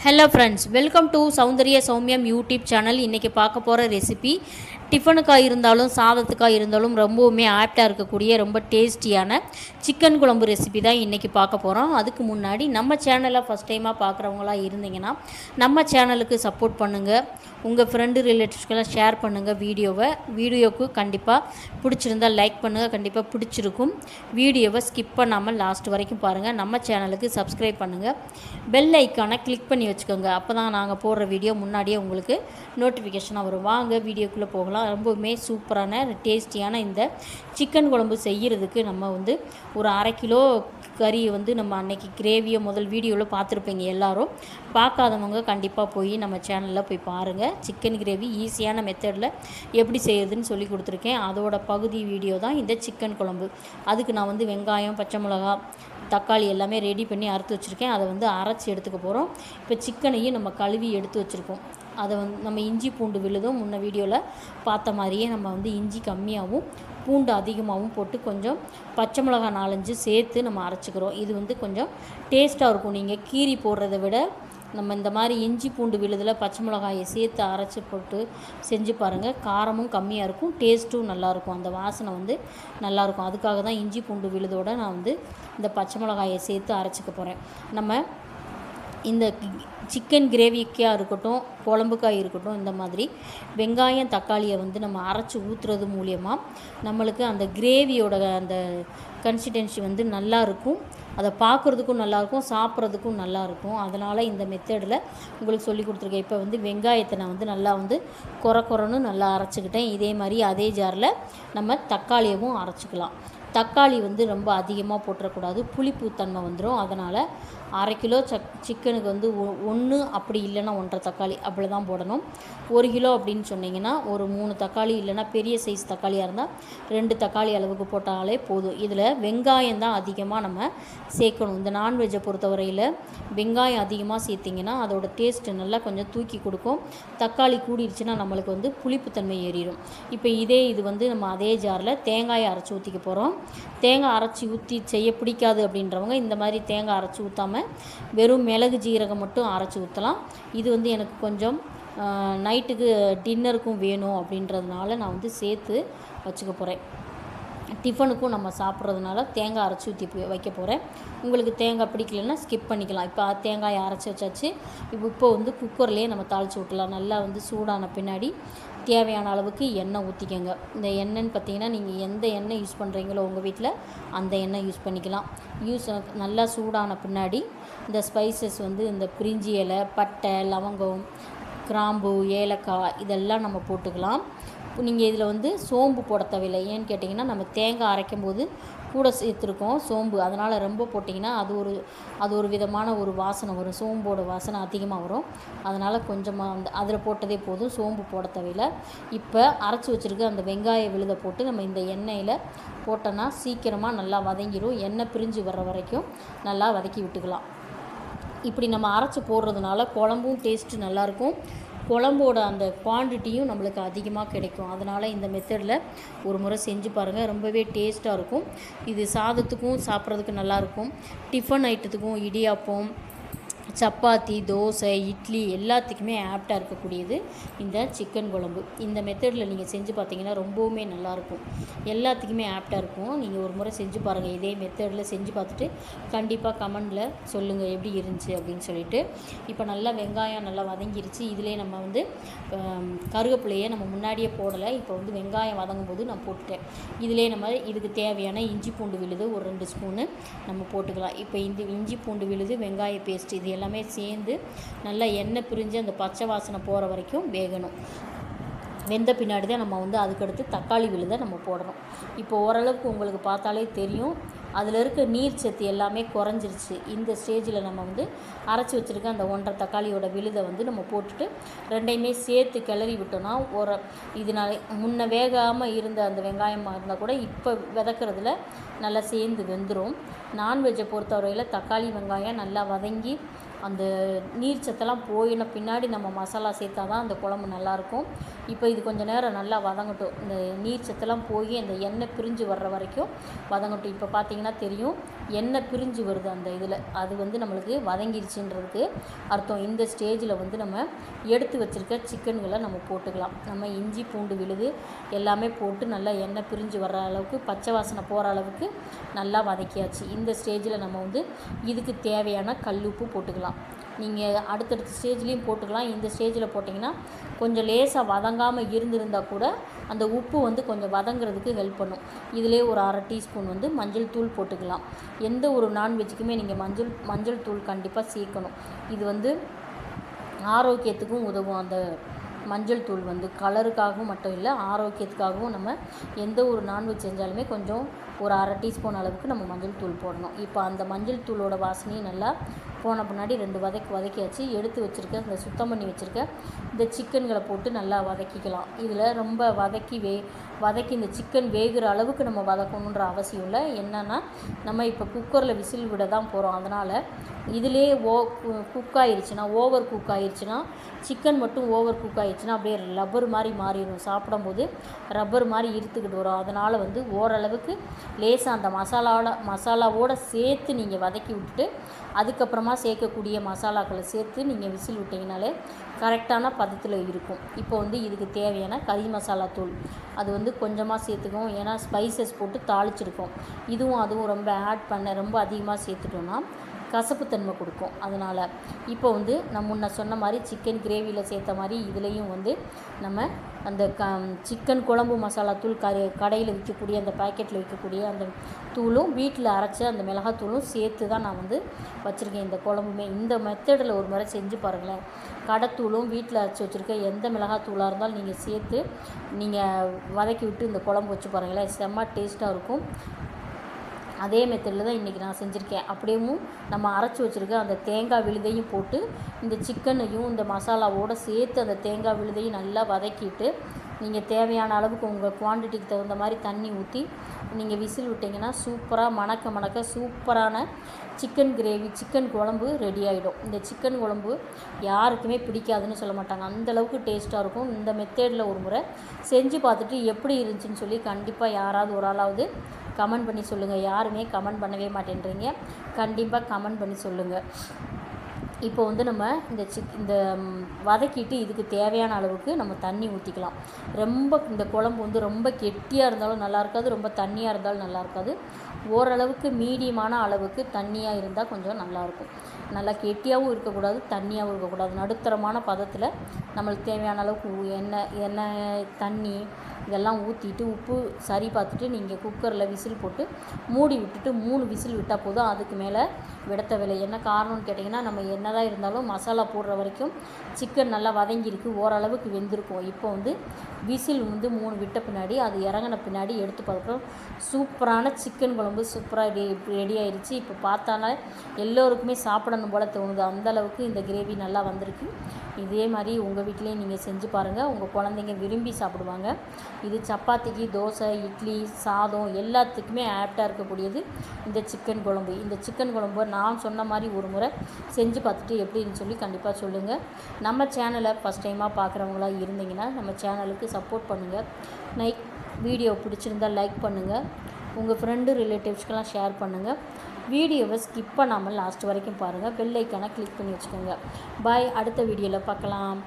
Hello friends welcome to Soundarya சௌமியம் YouTube channel இன்றைக்கி பார்க்க போகிற ரெசிபி டிஃபனுக்காக இருந்தாலும் சாதத்துக்காக இருந்தாலும் ரொம்பவுமே ஆப்டாக இருக்கக்கூடிய ரொம்ப டேஸ்டியான சிக்கன் குழம்பு ரெசிபி தான் இன்றைக்கி பார்க்க போகிறோம் அதுக்கு முன்னாடி நம்ம சேனலை ஃபஸ்ட் டைமாக பார்க்குறவங்களா இருந்தீங்கன்னா நம்ம சேனலுக்கு சப்போர்ட் பண்ணுங்கள் உங்கள் ஃப்ரெண்டு ரிலேட்டிவ்ஸ்க்கெல்லாம் ஷேர் பண்ணுங்கள் வீடியோவை. வீடியோவுக்கு கண்டிப்பாக பிடிச்சிருந்தால் லைக் பண்ணுங்கள் கண்டிப்பாக பிடிச்சிருக்கும். வீடியோவை ஸ்கிப் பண்ணாமல் லாஸ்ட் வரைக்கும் பாருங்கள் நம்ம சேனலுக்கு சப்ஸ்கிரைப் பண்ணுங்கள் பெல் ஐக்கானை கிளிக் பண்ணி வச்சுக்கோங்க. அப்போ தான் நாங்கள் போடுற வீடியோ முன்னாடியே உங்களுக்கு நோட்டிஃபிகேஷனாக வரும். வாங்க வீடியோக்குள்ளே போகலாம். ரொம்பவுமே சூப்பரான டேஸ்டியான இந்த சிக்கன் குழம்பு செய்கிறதுக்கு நம்ம வந்து ஒரு அரை கிலோ கறி வந்து நம்ம அன்னைக்கு கிரேவியை முதல் வீடியோவில் பார்த்துருப்பீங்க எல்லோரும். பார்க்காதவங்க கண்டிப்பாக போய் நம்ம சேனலில் போய் பாருங்கள் சிக்கன் கிரேவி ஈஸியான மெத்தடில் எப்படி செய்யறதுன்னு சொல்லி கொடுத்துருக்கேன். அதோட பகுதி வீடியோ தான் இந்த சிக்கன் குழம்பு. அதுக்கு நான் வந்து வெங்காயம் பச்சை மிளகா தக்காளி எல்லாமே ரெடி பண்ணி அறுத்து வச்சுருக்கேன். அதை வந்து அரைச்சி எடுத்துக்க போகிறோம் இப்போ சிக்கனையும் நம்ம கழுவி எடுத்து வச்சுருக்கோம். அதை வந்து நம்ம இஞ்சி பூண்டு விழுதும் முன்ன வீடியோவில் பார்த்த மாதிரியே நம்ம வந்து இஞ்சி கம்மியாகவும் பூண்டு அதிகமாகவும் போட்டு கொஞ்சம் பச்சை மிளகாய் நாலஞ்சு சேர்த்து நம்ம அரைச்சிக்கிறோம். இது வந்து கொஞ்சம் டேஸ்ட்டாக இருக்கும். நீங்கள் கீரி போடுறத விட நம்ம இந்த மாதிரி இஞ்சி பூண்டு விழுதில் பச்சை மிளகாயை சேர்த்து அரைச்சி போட்டு செஞ்சு பாருங்கள் காரமும் கம்மியாக இருக்கும். டேஸ்ட்டும் நல்லாயிருக்கும் அந்த வாசனை வந்து நல்லாயிருக்கும் அதுக்காக தான் இஞ்சி பூண்டு விழுதோடு நான் வந்து இந்த பச்சை மிளகாயை சேர்த்து அரைச்சிக்க போகிறேன் நம்ம இந்த சிக்கன் கிரேவிக்காக இருக்கட்டும் குழம்புக்காக இருக்கட்டும் இந்த மாதிரி வெங்காயம் தக்காளியை வந்து நம்ம அரைச்சி ஊற்றுறது மூலியமாக நம்மளுக்கு அந்த கிரேவியோட அந்த கன்சிஸ்டன்சி வந்து நல்லாயிருக்கும் அதை பார்க்குறதுக்கும் நல்லாயிருக்கும் சாப்பிட்றதுக்கும் நல்லாயிருக்கும் அதனால் இந்த மெத்தடில் உங்களுக்கு சொல்லி கொடுத்துருக்கேன். இப்போ வந்து வெங்காயத்தை நான் வந்து நல்லா வந்து குறை குறைன்னு நல்லா அரைச்சிக்கிட்டேன். இதே மாதிரி அதே ஜாரில் நம்ம தக்காளியவும் அரைச்சிக்கலாம். தக்காளி வந்து ரொம்ப அதிகமாக போட்டுறக்கூடாது. புளிப்பு தன்மை வந்துடும் அதனால் அரை கிலோ சக் சிக்கனுக்கு வந்து ஒ ஒன்று அப்படி இல்லைன்னா ஒன்றரை தக்காளி அப்படி தான் போடணும். ஒரு கிலோ அப்படின்னு சொன்னிங்கன்னா ஒரு மூணு தக்காளி இல்லைன்னா பெரிய சைஸ் தக்காளியாக இருந்தால் ரெண்டு தக்காளி அளவுக்கு போட்டாலே போதும். இதில் வெங்காயம் தான் அதிகமாக நம்ம சேர்க்கணும். இந்த நான்வெஜ்ஜை பொறுத்தவரையில் வெங்காயம் அதிகமாக சேர்த்திங்கன்னா அதோட டேஸ்ட்டு நல்லா கொஞ்சம் தூக்கி கொடுக்கும். தக்காளி கூடிருச்சுன்னா நம்மளுக்கு வந்து புளிப்புத்தன்மை ஏறிடும். இப்போ இதே இது வந்து நம்ம அதே ஜாரில் தேங்காயை அரைச்சி ஊற்றிக்க போகிறோம் தேங்காய் அரைச்சி ஊற்றி செய்ய பிடிக்காது அப்படின்றவங்க இந்த மாதிரி தேங்காய் அரைச்சி ஊற்றாமல் வெறும் மிளகு ஜீரகம் மட்டும் அரைச்சி ஊற்றலாம் இது வந்து எனக்கு கொஞ்சம் நைட்டுக்கு டின்னருக்கும் வேணும் அப்படின்றதுனால நான் வந்து சேர்த்து வச்சுக்க போகிறேன் டிஃபனுக்கும் நம்ம சாப்பிட்றதுனால தேங்காய் அரைச்சி ஊற்றி வைக்க போகிறேன் உங்களுக்கு தேங்காய் பிடிக்கலன்னா ஸ்கிப் பண்ணிக்கலாம். இப்போ தேங்காயை அரைச்சி வச்சாச்சு. இப்போ இப்போ வந்து குக்கர்லேயே நம்ம தாளித்து விட்டலாம் நல்லா வந்து சூடான பின்னாடி தேவையான அளவுக்கு எண்ணெய் ஊற்றிக்கோங்க இந்த எண்ணெய்ன்னு பார்த்தீங்கன்னா நீங்கள் எந்த எண்ணெய் யூஸ் பண்ணுறீங்களோ உங்கள் வீட்டில் அந்த எண்ணெய் யூஸ் பண்ணிக்கலாம். யூஸ் நல்லா சூடான பின்னாடி இந்த ஸ்பைசஸ் வந்து இந்த பிரிஞ்சி இலை பட்டை லவங்கம் கிராம்பு ஏலக்காய் இதெல்லாம் நம்ம போட்டுக்கலாம். நீங்கள் இதில் வந்து சோம்பு போட தேவையில்லை. ஏன்னு கேட்டிங்கன்னா நம்ம தேங்காய் அரைக்கும் போது கூட சேர்த்துருக்கோம் சோம்பு. அதனால் ரொம்ப போட்டிங்கன்னா அது ஒரு அது ஒரு விதமான ஒரு வாசனை வரும். சோம்போட வாசனை அதிகமாக வரும். அதனால் கொஞ்சமாக அந்த அதில் போட்டதே போதும். சோம்பு போட தேவையில்லை. இப்போ அரைச்சி வச்சுருக்க அந்த வெங்காய விழுதை போட்டு நம்ம இந்த எண்ணெயில் போட்டோன்னா சீக்கிரமாக நல்லா வதங்கிடும் எண்ணெய் பிரிஞ்சு வர்ற வரைக்கும் நல்லா வதக்கி விட்டுக்கலாம். இப்படி நம்ம அரைச்சி போடுறதுனால குழம்பும் டேஸ்ட்டு நல்லாயிருக்கும் குழம்போட அந்த குவான்டிட்டியும் நம்மளுக்கு அதிகமாக கிடைக்கும். அதனால் இந்த மெத்தடில் ஒரு முறை செஞ்சு பாருங்கள் ரொம்பவே டேஸ்ட்டாக இருக்கும். இது சாதத்துக்கும் சாப்பிட்றதுக்கு நல்லாயிருக்கும் டிஃபன் ஐட்டத்துக்கும் இடியாப்பம் சப்பாத்தி தோசை இட்லி எல்லாத்துக்குமே ஆப்டாக இருக்கக்கூடியது இந்த சிக்கன் குழம்பு. இந்த மெத்தடில் நீங்கள் செஞ்சு பார்த்தீங்கன்னா ரொம்பவுமே நல்லாயிருக்கும். எல்லாத்துக்குமே ஆப்டாக இருக்கும். நீங்கள் ஒரு முறை செஞ்சு பாருங்கள் இதே மெத்தடில் செஞ்சு பார்த்துட்டு கண்டிப்பாக கமெண்டில் சொல்லுங்கள் எப்படி இருந்துச்சு அப்படின்னு சொல்லிட்டு. இப்போ நல்லா வெங்காயம் நல்லா வதங்கிருச்சு. இதிலே நம்ம வந்து கருவேப்பிலையை நம்ம முன்னாடியே போடலை. இப்போ வந்து வெங்காயம் வதங்கும் போது நான் போட்டுட்டேன். இதிலே நம்ம இதுக்கு தேவையான இஞ்சி பூண்டு விழுது ஒரு ரெண்டு ஸ்பூனு நம்ம போட்டுக்கலாம். இப்போ இந்த இஞ்சி பூண்டு விழுது வெங்காய பேஸ்ட் இது எல்லாமே சேர்ந்து நல்லா எண்ணெய் பிரிஞ்சு அந்த பச்சை வாசனை போகிற வரைக்கும் வேகணும். வெந்த பின்னாடி தான் நம்ம வந்து அதுக்கடுத்து தக்காளி விழுதை நம்ம போடணும். இப்போ ஓரளவுக்கு உங்களுக்கு பார்த்தாலே தெரியும். அதில் இருக்க நீர் சத்து எல்லாமே குறைஞ்சிருச்சு. இந்த ஸ்டேஜில் நம்ம வந்து அரைச்சி வச்சுருக்க அந்த ஒன்றரை தக்காளியோட விழுதை வந்து நம்ம போட்டுட்டு ரெண்டையுமே சேர்த்து கிளறி விட்டோம்னா ஒரு இதனால முன்ன வேகாமல் இருந்த அந்த வெங்காயமாக இருந்தால் கூட இப்போ விதக்கிறதுல நல்லா சேர்ந்து வெந்துடும் நான்வெஜ்ஜை பொறுத்தவரையில் தக்காளி வெங்காயம் நல்லா வதங்கி அந்த நீர் சத்தெல்லாம் போயின பின்னாடி நம்ம மசாலா சேர்த்தா தான் அந்த குழம்பு நல்லாயிருக்கும். இப்போ இது கொஞ்சம் நேரம் நல்லா வதங்கட்டும். இந்த நீர் சத்தெல்லாம் போய் அந்த எண்ணெய் பிரிஞ்சு வர்ற வரைக்கும் வதங்கட்டும். இப்போ பார்த்தீங்கன்னா தெரியும் எண்ணெய் பிரிஞ்சு வருது அந்த இதில். அது வந்து நம்மளுக்கு வதங்கிருச்சுன்றதுக்கு அர்த்தம். இந்த ஸ்டேஜில் வந்து நம்ம எடுத்து வச்சுருக்க சிக்கன்களை நம்ம போட்டுக்கலாம். நம்ம இஞ்சி பூண்டு விழுது எல்லாமே போட்டு நல்லா எண்ணெய் பிரிஞ்சு வர்ற அளவுக்கு பச்சை வாசனை போகிற அளவுக்கு நல்லா வதக்கியாச்சு. இந்த ஸ்டேஜில் நம்ம வந்து இதுக்கு தேவையான கல்லுப்பு போட்டுக்கலாம். நீங்கள் அடுத்தடுத்த ஸ்டேஜ்லேயும் போட்டுக்கலாம். இந்த ஸ்டேஜில் போட்டிங்கன்னா கொஞ்சம் லேசாக வதங்காமல் இருந்திருந்தால் கூட அந்த உப்பு வந்து கொஞ்சம் வதங்குறதுக்கு ஹெல்ப் பண்ணும். இதிலே ஒரு அரை டீஸ்பூன் வந்து மஞ்சள் தூள் போட்டுக்கலாம். எந்த ஒரு நான்வெஜ்ஜுக்குமே நீங்கள் மஞ்சள் மஞ்சள் தூள் கண்டிப்பாக சேர்க்கணும். இது வந்து ஆரோக்கியத்துக்கும் உதவும். அந்த மஞ்சள் தூள் வந்து கலருக்காகவும் மட்டும் இல்லை ஆரோக்கியத்துக்காகவும் நம்ம எந்த ஒரு நான்வெஜ் செஞ்சாலுமே கொஞ்சம் ஒரு அரை டீஸ்பூன் அளவுக்கு நம்ம மஞ்சள் தூள் போடணும். இப்போ அந்த மஞ்சள் தூளோட வாசனையும் நல்லா போன பின்னாடி ரெண்டு வதக்கி வதக்கியாச்சு. எடுத்து வச்சுருக்க அந்த சுத்தம் பண்ணி வச்சுருக்க இந்த சிக்கன்களை போட்டு நல்லா வதக்கிக்கலாம். இதில் ரொம்ப வதக்கி வே வதக்கி இந்த சிக்கன் வேகிற அளவுக்கு நம்ம வதக்கணுன்ற அவசியம் இல்லை. என்னென்னா நம்ம இப்போ குக்கரில் விசில் விட தான் போகிறோம். அதனால் இதிலே ஓ குக் ஆயிடுச்சுன்னா ஓவர் குக் ஆயிடுச்சுன்னா சிக்கன் மட்டும் ஓவர் குக் ஆயிடுச்சுன்னா அப்படியே ரப்பர் மாதிரி மாறிடும். சாப்பிடும்போது ரப்பர் மாதிரி இருத்துக்கிட்டு வரும். அதனால் வந்து ஓரளவுக்கு லேசாக அந்த மசாலாவோட மசாலாவோட சேர்த்து நீங்கள் வதக்கி விட்டுட்டு அதுக்கப்புறமா சேர்க்கக்கூடிய மசாலாக்களை சேர்த்து நீங்கள் விசில் விட்டிங்கனாலே கரெக்டான பதத்தில் இருக்கும். இப்போ வந்து இதுக்கு தேவையான கறி மசாலா தூள். அது வந்து கொஞ்சமாக சேர்த்துக்குவோம் ஏன்னா ஸ்பைசஸ் போட்டு தாளிச்சிருக்கோம். இதுவும் அதுவும் ரொம்ப ஆட் பண்ண ரொம்ப அதிகமாக சேர்த்துட்டோன்னா கசப்புத்தன்மை கொடுக்கும். அதனால் இப்போ வந்து நான் முன்ன சொன்ன மாதிரி சிக்கன் கிரேவியில் சேர்த்த மாதிரி இதுலேயும் வந்து நம்ம அந்த க சிக்கன் குழம்பு மசாலா தூள் கரு கடையில் விற்கக்கூடிய அந்த பாக்கெட்டில் விற்கக்கூடிய அந்த தூளும் வீட்டில் அரைச்ச அந்த மிளகாத்தூளும் சேர்த்து தான் நான் வந்து வச்சுருக்கேன் இந்த குழம்புமே. இந்த மெத்தடில் ஒரு முறை செஞ்சு பாருங்களேன். கடைத்தூளும் வீட்டில் அரைச்சி வச்சுருக்க எந்த மிளகாத்தூளாக இருந்தாலும் நீங்கள் சேர்த்து நீங்கள் வதக்கி விட்டு இந்த குழம்பு வச்சு பாருங்களேன். செம்ம டேஸ்ட்டாக இருக்கும். அதே மெத்தடில் தான் இன்றைக்கி நான் செஞ்சுருக்கேன். அப்படியும் நம்ம அரைச்சி வச்சுருக்க அந்த தேங்காய் விழுதையும் போட்டு இந்த சிக்கனையும் இந்த மசாலாவோடு சேர்த்து அந்த தேங்காய் விழுதையும் நல்லா வதக்கிட்டு நீங்கள் தேவையான அளவுக்கு உங்கள் குவான்டிட்டிக்கு தகுந்த மாதிரி தண்ணி ஊற்றி நீங்கள் விசில் விட்டிங்கன்னா சூப்பராக மணக்க மணக்க சூப்பரான சிக்கன் கிரேவி சிக்கன் குழம்பு ரெடி ஆகிடும் இந்த சிக்கன் குழம்பு யாருக்குமே பிடிக்காதுன்னு சொல்ல மாட்டாங்க. அந்தளவுக்கு டேஸ்ட்டாக இருக்கும். இந்த மெத்தேடில் ஒரு முறை செஞ்சு பார்த்துட்டு எப்படி இருந்துச்சுன்னு சொல்லி கண்டிப்பாக யாராவது ஒரு ஆளாவது கமெண்ட் பண்ணி சொல்லுங்கள் யாருமே கமெண்ட் பண்ணவே மாட்டேன்றீங்க. கண்டிப்பாக கமெண்ட் பண்ணி சொல்லுங்கள் இப்போ வந்து நம்ம இந்த சிக் இந்த வதக்கிட்டு இதுக்கு தேவையான அளவுக்கு நம்ம தண்ணி ஊற்றிக்கலாம் ரொம்ப இந்த குழம்பு வந்து ரொம்ப கெட்டியாக இருந்தாலும் நல்லா இருக்காது ரொம்ப தண்ணியாக இருந்தாலும் நல்லா இருக்காது. ஓரளவுக்கு மீடியமான அளவுக்கு தண்ணியாக இருந்தால் கொஞ்சம் நல்லாயிருக்கும் நல்லா கெட்டியாகவும் இருக்கக்கூடாது தண்ணியாகவும் இருக்கக்கூடாது. நடுத்தரமான பதத்தில் நம்மளுக்கு தேவையான அளவுக்கு எண்ணெய் எண்ணெய் தண்ணி இதெல்லாம் ஊற்றிட்டு உப்பு சரி பார்த்துட்டு நீங்கள் குக்கரில் விசில் போட்டு மூடி விட்டுட்டு மூணு விசில் விட்டால் போதும். அதுக்கு மேலே விட தேவையில்லை என்ன காரணம்னு கேட்டிங்கன்னா நம்ம என்னதான் இருந்தாலும் மசாலா போடுற வரைக்கும் சிக்கன் நல்லா வதங்கியிருக்கு. ஓரளவுக்கு வெந்திருக்கும். இப்போ வந்து விசில் வந்து மூணு விட்ட பின்னாடி அது இறங்கின பின்னாடி எடுத்து பார்க்குறோம். சூப்பரான சிக்கன் குழம்பு. சூப்பராக ரெடி ரெடி ஆயிடுச்சு இப்போ பார்த்தாலே எல்லோருக்குமே சாப்பிடணும் போல் தோணுது. அந்தளவுக்கு இந்த கிரேவி நல்லா வந்திருக்கு. இதே மாதிரி உங்கள் வீட்லேயும் நீங்கள் செஞ்சு பாருங்கள் உங்கள் குழந்தைங்க விரும்பி சாப்பிடுவாங்க. இது சப்பாத்திக்கு தோசை இட்லி சாதம் எல்லாத்துக்குமே ஆப்டாக இருக்கக்கூடியது இந்த சிக்கன் குழம்பு. இந்த சிக்கன் குழம்பு நான் சொன்ன மாதிரி ஒரு முறை செஞ்சு பார்த்துட்டு எப்படின்னு சொல்லி கண்டிப்பாக சொல்லுங்கள் நம்ம சேனலை ஃபஸ்ட் டைமாக பார்க்குறவங்களா இருந்தீங்கன்னா நம்ம சேனலுக்கு சப்போர்ட் பண்ணுங்கள் லைக் வீடியோ பிடிச்சிருந்தா லைக் பண்ணுங்கள் உங்கள் ஃப்ரெண்டு ரிலேட்டிவ்ஸ்க்கெல்லாம் ஷேர் பண்ணுங்கள் வீடியோவை ஸ்கிப் பண்ணாமல் லாஸ்ட் வரைக்கும் பாருங்கள் பெல்லைக்கான கிளிக் பண்ணி வச்சுக்கோங்க. பாய் அடுத்த வீடியோவில் பார்க்கலாம்.